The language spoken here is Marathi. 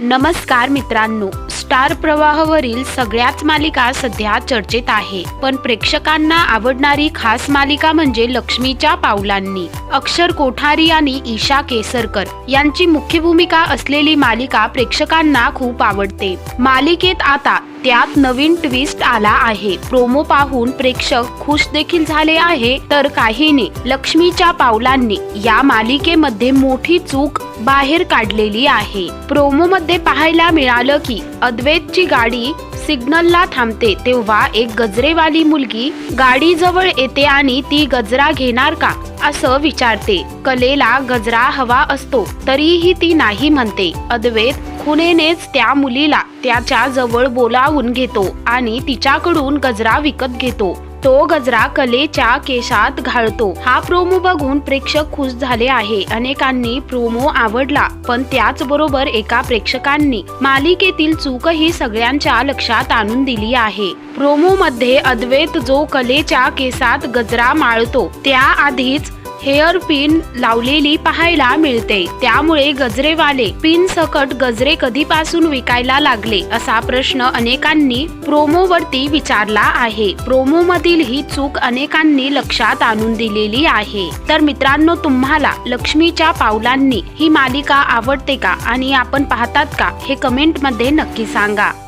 नमस्कार मित्रांनो स्टार प्रवाहवरील सगळ्याच मालिका सध्या चर्चेत आहे. पण प्रेक्षकांना आवडणारी खास मालिका म्हणजे लक्ष्मीच्या पावलांनी. अक्षर कोठारी आणि ईशा केसरकर यांची मुख्य भूमिका असलेली मालिका प्रेक्षकांना खूप आवडते. मालिकेत आता त्यात नवीन ट्विस्ट आला आहे. प्रोमो पाहून प्रेक्षक खुश देखील झाले आहे. तर काहीने लक्ष्मीच्या पावलांनी या मालिकेमध्ये मोठी चूक बाहेर काढलेली आहे. प्रोमो मध्ये पाहायला मिळालं की अद्वैतची गाडी सिग्नलला थांबते तेव्हा एक गजरेवाली मुलगी गाडी जवळ येते आणि ती गजरा घेणार का असं विचारते. कलेला गजरा हवा असतो तरीही ती नाही म्हणते. अद्वैत खुनेनेच त्या मुलीला त्याच्याजवळ बोलावून घेतो आणि तिच्याकडून गजरा विकत घेतो. तो गजरा कलेच्या केशात घालतो. हा प्रोमो बघून प्रेक्षक खुश झाले आहे. अनेकांनी प्रोमो आवडला पण त्याचबरोबर एका प्रेक्षकांनी मालिकेतील चूकही सगळ्यांच्या लक्षात आणून दिली आहे. प्रोमो मध्ये अद्वैत जो कलेच्या केसात गजरा माळतो त्याआधीच हेअर पिन लावलेली पाहायला मिळते. त्यामुळे गजरेवाले पिन सकट गजरे कधीपासून विकायला लागले असा प्रश्न अनेकांनी प्रोमो वरती विचारला आहे. प्रोमो मधील ही चूक अनेकांनी लक्षात आणून दिलेली आहे. तर मित्रांनो तुम्हाला लक्ष्मीच्या पावलांनी ही मालिका आवडते का आणि आपण पाहतात का हे कमेंटमध्ये नक्की सांगा.